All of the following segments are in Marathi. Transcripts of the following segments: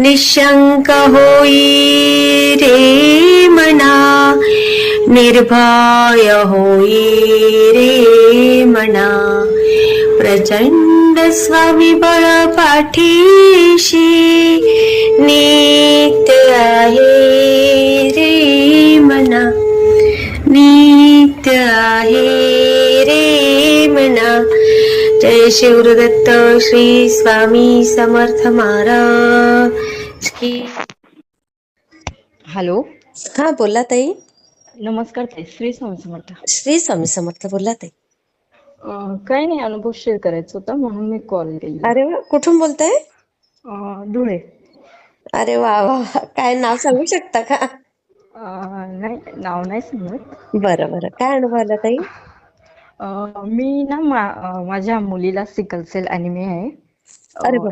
निशंक होई रे मना निर्भय होई रे मना। प्रचंड स्वविबळ पाठीशी नित्य आहे रे मना। नित्य आहे जय शिवदत्त श्री स्वामी समर्थ महाराज की हॅलो. हा बोला ताई. नमस्कार ताई श्री स्वामी समर्थ. श्री स्वामी समर्थ बोला ताई. काही नाही अनुभव शेअर करायचा होता म्हणून मी कॉल केला. अरे वा कुठून बोलताय? धुळे. अरे वा वा. काय नाव सांगू शकता का? नाही नाव नाही सांगत. बरं बरं. काय अनुभव आला ताई? मी ना माझ्या मुलीला सिकल सेल अॅनिमिया आहे.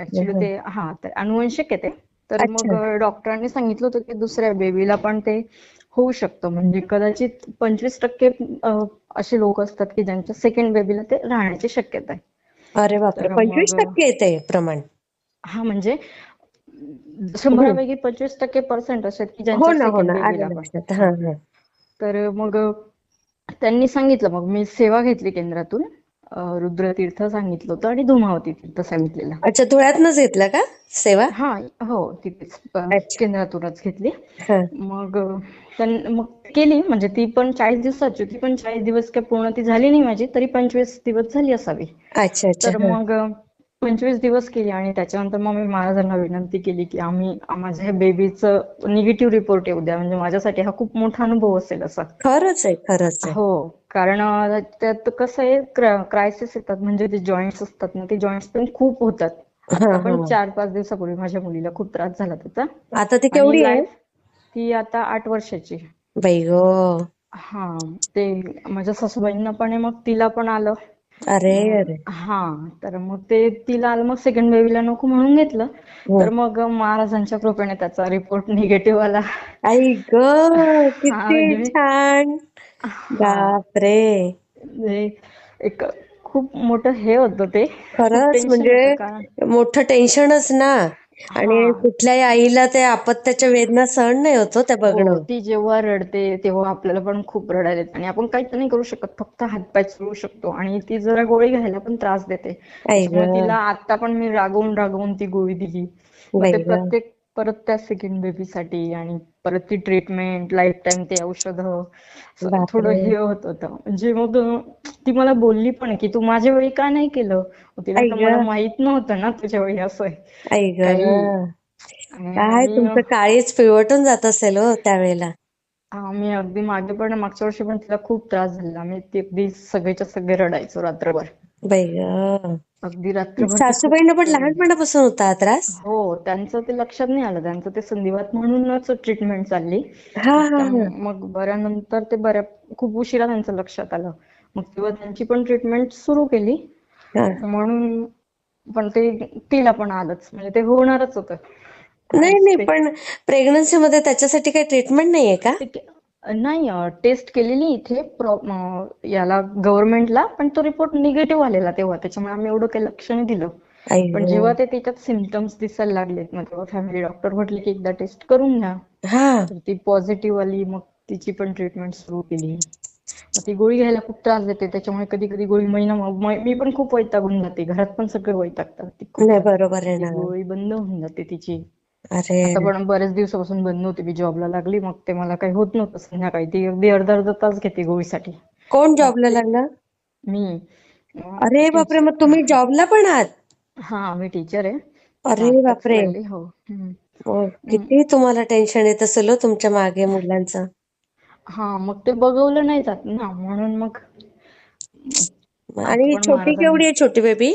ऍक्च्युली ते हा तर अनुवंशिक आहे ते. तर. मग डॉक्टरांनी सांगितलं होतं की दुसऱ्या बेबीला पण ते होऊ शकतं. म्हणजे कदाचित पंचवीस टक्के असे लोक असतात की ज्यांच्या सेकंड बेबीला ते राहण्याची शक्यता आहे. अरे बापरे पंचवीस टक्के येते प्रमाण. हा म्हणजे शंभरापैकी पंचवीस टक्के पर्सेंट असतात की हो ज्यांच्या हो हा हा. तर मग त्यांनी सांगितलं मग मी सेवा घेतली केंद्रातून. रुद्रतीर्थ सांगितलं होतं आणि धुमावती तीर्थ सांगितलेलं. अच्छा धुळ्यातनच घेतला का सेवा? हा हो तिथेच. केंद्रातूनच घेतली. मग मग केली म्हणजे ती पण चाळीस दिवसाची होती पण चाळीस दिवस काय पूर्ण ती झाली नाही माझी तरी पंचवीस दिवस झाली असावी. अच्छा तर. मग पंचवीस दिवस केली आणि त्याच्यानंतर मग मी महाराजांना विनंती केली की आम्ही माझ्या ह्या बेबीचं निगेटिव्ह रिपोर्ट येऊ द्या. म्हणजे माझ्यासाठी हा खूप मोठा अनुभव असेल असा. खरंच आहे खरंच आहे. हो. कारण त्यात कसं आहे क्रायसिस येतात. म्हणजे जे जॉईंट्स असतात ना ते जॉईंट्स पण खूप होतात. पण चार पाच दिवसापूर्वी माझ्या मुलीला खूप त्रास झाला त्याचा आता ती केवढी आहे? ती आता आठ वर्षाची. हा. ते माझ्या सासूबाईंना पण आहे मग तिला पण आलं. अरे अरे. हा तर मग ते तिला मग सेकंड बेबीला नको म्हणून घेतलं. तर मग महाराजांच्या कृपेने त्याचा रिपोर्ट निगेटिव्ह आला. आई ग हा, किती म्हणजे- छान. हा बापरे एक खूप मोठं हे होतं ते. खरंच म्हणजे मोठं टेन्शनच ना. आणि हा. कुठल्याही आईला ते आपत्याच्या वेदना सहन नाही होत हो त्या हो बघणं. ती जेव्हा रडते तेव्हा आपल्याला पण खूप रडायला येते. आणि आपण काहीच नाही करू शकत फक्त हातपाय चोळू शकतो. आणि ती जरा गोळी घ्यायला पण त्रास देते. आई तिला आता पण मी रागवून रागवून ती गोळी दिली. मग बाई ते ग. प्रत्येक परत त्या सेकंड बेबीसाठी आणि परत ती ट्रीटमेंट लाईफ टाइम ते औषधं. थोडं हे होत होतं. म्हणजे मग ती मला बोलली पण की तू माझ्या वेळी का नाही केलं? तिला मला. माहीत नव्हतं ना तुझ्या वेळी असं काय तुमचं काळीच पिवटून जात असेल हो त्यावेळेला. आम्ही अगदी मागे पण मागच्या वर्षी पण तिला खूप त्रास झाला. आम्ही ते अगदी सगळेच्या सगळे रडायचो रात्रभर. बाई ग. अगदी रात्रभर ती खूप सासूबाईंना पण. लहानपणापासून होता हा त्रास? हो त्यांचं ते लक्षात नाही आलं. त्यांचं ते संधिवात म्हणूनच ट्रीटमेंट चालली. हा हा हा. त्यामुळे मग बऱ्यानंतर ते बऱ्या खूप उशिरा त्यांचं लक्षात आलं. मग तेव्हा त्यांची पण ट्रीटमेंट सुरू केली. हा. म्हणून पण ते तिला पण आलंच. म्हणजे ते होणारच होतं. नाही नाही पण प्रेग्नन्सी मध्ये त्याच्यासाठी काही ट्रीटमेंट नाहीये का? नाही टेस्ट केलेली इथे याला गव्हर्नमेंटला पण तो रिपोर्ट निगेटिव्ह आलेला तेव्हा. त्याच्यामुळे आम्ही एवढं काही लक्ष नाही दिलं. पण. जेव्हा ते त्याच्यात सिमटम्स दिसायला लागले मग तेव्हा फॅमिली डॉक्टर म्हटले की एकदा टेस्ट करून घ्या. ती पॉझिटिव्ह आली मग तिची पण ट्रीटमेंट सुरू केली. मग ती गोळी घ्यायला खूप त्रास देते. त्याच्यामुळे कधी कधी गोळी महिना म- पण खूप वैतागून जाते. घरात पण सगळे वैतागतात. गोळी बंद होऊन जाते तिची. अरे आता पण बरेच दिवसापासून बंद नव्हती मी जॉबला लागली मग ते मला काही होत नव्हतं. संध्याकाळी ती अगदी अर्धा अर्धा तास घेते गोळीसाठी कोण जॉबला लागला? मी. अं, अरे बापरे मग तुम्ही जॉबला पण आहात? हा मी टीचर आहे. अरे आत्ताच बापरे. लागली हो. हम्म. हो, किती तुम्हाला टेन्शन येत असेल हो तुमच्या मागे मुलांचं? हा मग ते बघवलं नाही जात ना म्हणून मग. आणि छोटी केवढी आहे छोटी बेबी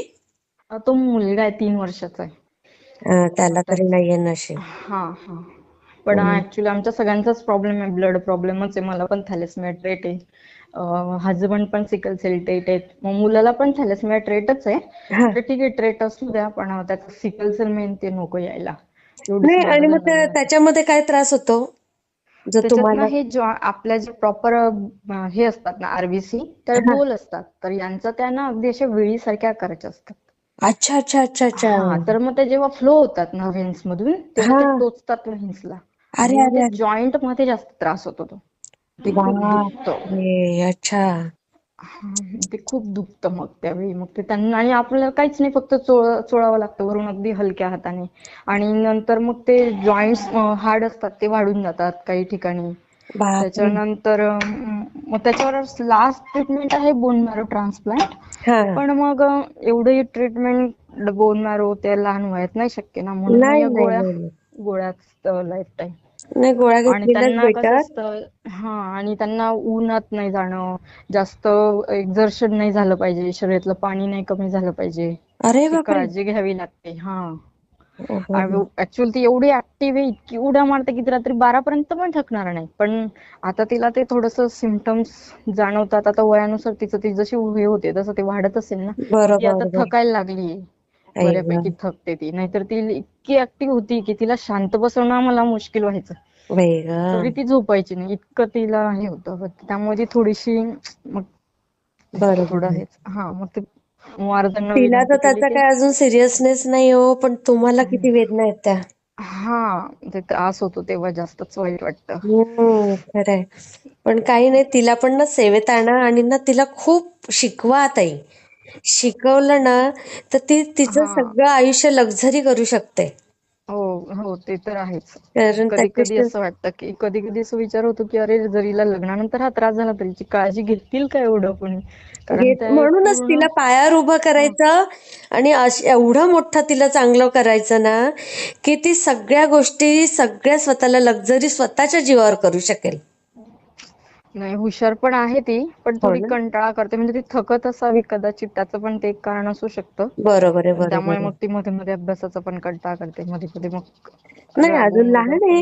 अं, तो मुलगा आहे तीन वर्षाचा आहे. त्याला तरी नाहीये नशीब. हा हा. पण ऍक्च्युली आमच्या सगळ्यांचाच प्रॉब्लेम आहे. ब्लड प्रॉब्लेमच आहे. मला पण थॅलेसमिया ट्रेट आहे. हजबंड पण सिकल सेल ट्रेट आहेत. मग मुलाला पण थॅलेसमिया ट्रेटच आहे. तर ठीक आहे ट्रेट असू द्या पण त्याचं सिकल सेल मेन ते नको यायला. नाही आणि मग त्या-. त्याच्यामध्ये काय त्रास होतो? तुम्हाला हे जॉ आपल्या जे प्रॉपर हे असतात ना आरबीसी तर हा. गोल असतात. तर यांचं त्या ना अगदी अशा वेळीसारख्या आकाराच्या असतात. अच्छा अच्छा अच्छा अच्छा. हा तर मग ते जेव्हा फ्लो होतात ना व्हेन्स मधून तेव्हा ते हा. टोचतात व्हेन्सला अरे आणि मग अरे ते अरे जॉईंटमध्ये जास्त त्रास होतो तो. ते खूप दुखतं. बापरे अच्छा. हा, ते खूप दुखतं मग त्यावेळी मग ते त्यांना आणि आपल्याला काहीच नाही फक्त चोळ चोळावं लागतं वरून अगदी हलक्या हाताने. आणि नंतर मग ते जॉईंट्स हार्ड असतात ते वाढून जातात काही ठिकाणी. त्याच्यानंतर मग त्याच्यावर लास्ट ट्रीटमेंट आहे बोन मॅरो ट्रान्सप्लांट पण मग एवढी ट्रीटमेंट बोन मॅरो त्या लहान वयात नाही शक्य ना? म्हणून गोळ्या गोळ्याच लाईफ टाईम नाही, गोळ्या आणि त्यांना हा आणि त्यांना उन्हात नाही जाणं जास्त एक्झर्शन नाही झालं पाहिजे शरीरातलं पाणी नाही कमी झालं पाहिजे. अरे ती काळजी घ्यावी लागते हो. ऍक्च्युअली ती एवढी ऍक्टिव्ह आहे इतकी उड्या मारते की ती रात्री बारापर्यंत पण थकणार नाही. पण आता तिला ते थोडस सिमटम्स जाणवतात. आता वयानुसार तिचं ती जशी हे होते तसं ते वाढत असेल ना ती आता थकायला लागली बऱ्यापैकी थकते ती. नाहीतर ती इतकी ऍक्टिव्ह होती की तिला शांत बसवणं मला मुश्किल व्हायचं. तरी. ती झोपायची नाही. इतकं तिला हे होतं. त्यामुळे ती थोडीशी मग थोडं. हेच. हा मग ते तिला तर त्याचा काय अजून सिरियसनेस नाही हो पण तुम्हाला किती वेदना आहेत त्या. हा ते त्रास होतो तेव्हा जास्तच वाईट वाटतं. हम्म खरंय. पण काही नाही तिला पण ना सेवेत आणा आणि ना तिला खूप शिकवा ताई. शिकवलं ना तर ती तिचं हा. सगळं आयुष्य लक्झरी करू शकते. हो हो ते तर आहेच. कधी कधी असं वाटतं की कधी कधी असं विचार होतो की अरे जर हिला लग्नानंतर हा त्रास झाला तरी काळजी घेतील का एवढं कोणी म्हणूनच तिला पायावर उभं करायचं आणि एवढं मोठं तिला चांगलं करायचं ना की ती सगळ्या गोष्टी सगळ्या स्वतःला लक्झरी स्वतःच्या जीवावर करू शकेल. नाही हुशार पण आहे ती पण हो थोडी कंटाळा करते. म्हणजे ती थकत असावी कदाचित त्याचं पण ते एक कारण असू शकतं. बरोबर आहे त्यामुळे मग ती मध्ये मध्ये अभ्यासाचा पण कंटाळा करते. मध्ये मध्ये मग नाही अजून लहान आहे.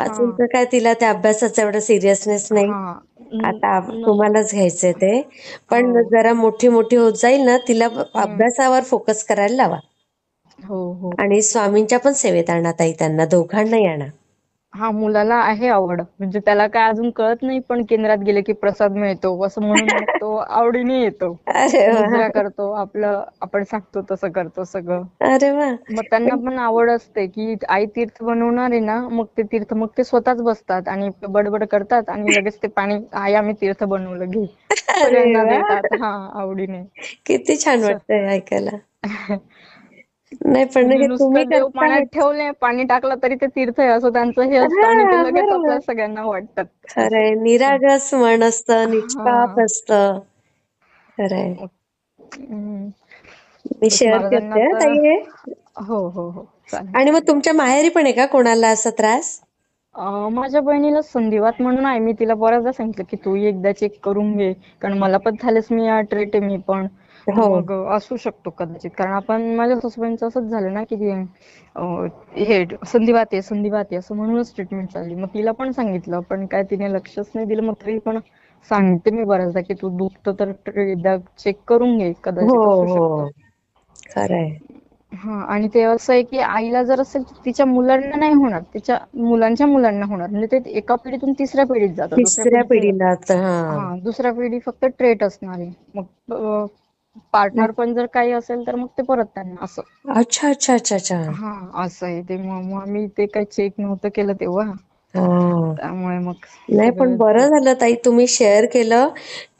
अजून तर काय तिला त्या अभ्यासाचा एवढा सिरियसनेस नाही. आता तुम्हालाच घ्यायचंय ते. पण हो. जरा मोठी मोठी होत जाईल ना तिला अभ्यासावर फोकस करायला लावा. हो हो. आणि स्वामींच्या पण सेवेत आणा ताई त्यांना दोघांनाही आणा. हा मुलाला आहे आवड. म्हणजे त्याला काय अजून कळत नाही पण केंद्रात गेले की प्रसाद मिळतो. असं म्हणून तो आवडीने येतो. मुजरा करतो आपलं आपण सांगतो तसं करतो सगळं. मग त्यांना पण आवड असते की आई तीर्थ बनवणार आहे ना मग ते तीर्थ मग ते स्वतःच बसतात आणि बडबड करतात आणि लगेच ते पाणी आई आम्ही तीर्थ बनवलं घे. हा आवडीने. किती छान वाटतंय ऐकायला. नाही पण म्हणजे हे तुम्ही देव पाण्यात ठेवले पाणी टाकलं तरी ते तीर्थ आहे असं त्यांचं हे असतं आणि ते लगेच आपल्या सगळ्यांना वाटतात खरंय निरागस मन असतं निष्पाप असतं. खरंय. मी शेअर करते हा ताई. हे हो हो. हो आणि मग तुमच्या माहेरी पण आहे का कोणाला असा त्रास? माझ्या बहिणीला संधिवात म्हणून आहे मी तिला बऱ्याचदा सांगितलं की तू एकदा चेक करून घे. कारण मला पण झालंच मी ट्रेट आहे मी पण. मग असू शकतो कदाचित. कारण आपण माझ्या सासूबाईंचं असंच झालं ना की हे संधिवात आहे संधिवात आहे असं म्हणूनच ट्रीटमेंट चालली. मग तिला पण सांगितलं पण काय तिने लक्षच नाही दिलं. मग तरी पण सांगते मी बऱ्याचदा की तू दुखतं तर एकदा चेक करून घे. हो कदाचित असू शकतं हो. खरंय. हा आणि ते असं आहे की आईला जर असेल तर तिच्या मुलांना नाही होणार. तिच्या मुलांच्या मुलांना होणार. म्हणजे ते एका पिढीतून तिसऱ्या पिढीत जातं दुसऱ्या तिसऱ्या पिढीला हा. हा दुसऱ्या पिढी फक्त ट्रेट असणार. आहे मग पार्टनर पण जर काही असेल तर मग ते परत त्यांना असं. अच्छा अच्छा अच्छा अच्छा. हा असं आहे. ते मग मग आम्ही ते काही चेक नव्हतं केलं तेव्हा. त्यामुळे मग नाही पण बरं झालं ताई तुम्ही शेअर केलं.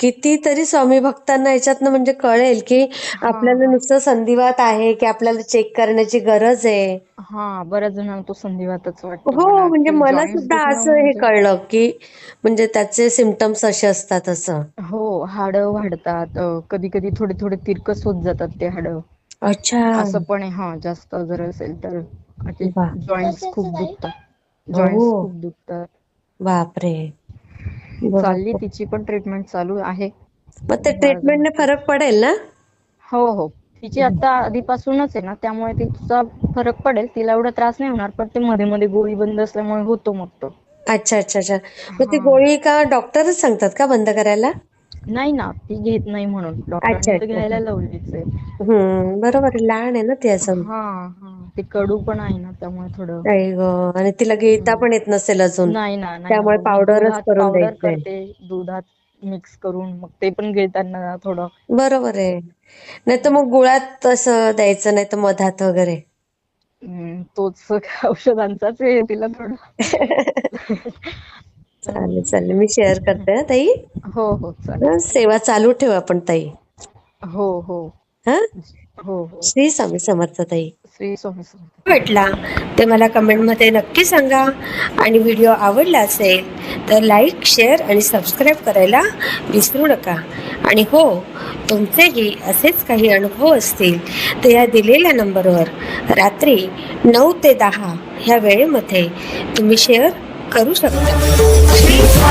कितीतरी स्वामी भक्तांना याच्यातनं म्हणजे कळेल की आपल्याला नुसतं संधिवात आहे की आपल्याला चेक करण्याची गरज आहे. हा बऱ्याच जणांना तो संधिवातच वाटतो हो म्हणा म्हणजे मला सुद्धा असं हे म्हणजे कळलं की म्हणजे त्याचे सिमटम्स असे असतात असं. हो हाडं वाढतात कधी कधी थोडे थोडे तिरकस होत जातात ते हाडं. अच्छा. असं पण आहे हा जास्त जर असेल तर. वा. जॉईंट्स खूप दुखतात. जॉईंट्स खूप दुखतात. बापरे. चालली तिची पण ट्रीटमेंट चालू आहे. मग ते ट्रीटमेंटने फरक पडेल ना? हो हो. तिची आता आधीपासूनच आहे ना त्यामुळे तिचा फरक पडेल. तिला एवढा त्रास नाही होणार पण ते मध्ये मध्ये गोळी बंद असल्यामुळे होतो मग तो. अच्छा अच्छा अच्छा. मग ती हा. गोळी का डॉक्टरच सांगतात का बंद करायला? नाही ना ती घेत नाही म्हणून. अच्छा घ्यायला लावलीच आहे. बरोबर आहे लहान आहे ना ती हा हा. ते कडू पण आहे ना त्यामुळे थोडं. आणि तिला हम्म. पण येत नसेल अजून. नाही ना त्यामुळे पावडरच करून करते दुधात मिक्स करून मग ते पण गिळताना थोडं. बरोबर आहे. नाही तर मग गुळात तसं द्यायचं नाही तर मधात वगैरे. तोच औषधांचाच आहे तिला थोडं. चालेल चालेल. मी शेअर करते ना ताई. हो हो चालेल. सेवा चालू ठेव आपण ताई. हो हो. हा? हो हो. श्री स्वामी समर्थ ताई. श्री स्वामी समर्थ. वाटला ते मला कमेंटमध्ये नक्की सांगा. आणि व्हिडिओ आवडला असेल तर लाईक शेअर आणि सबस्क्राईब करायला विसरू नका. आणि हो तुमचेही असेच काही अनुभव असतील तर या दिलेल्या नंबरवर रात्री नऊ ते दहा ह्या वेळेमध्ये तुम्ही शेअर करू शकता.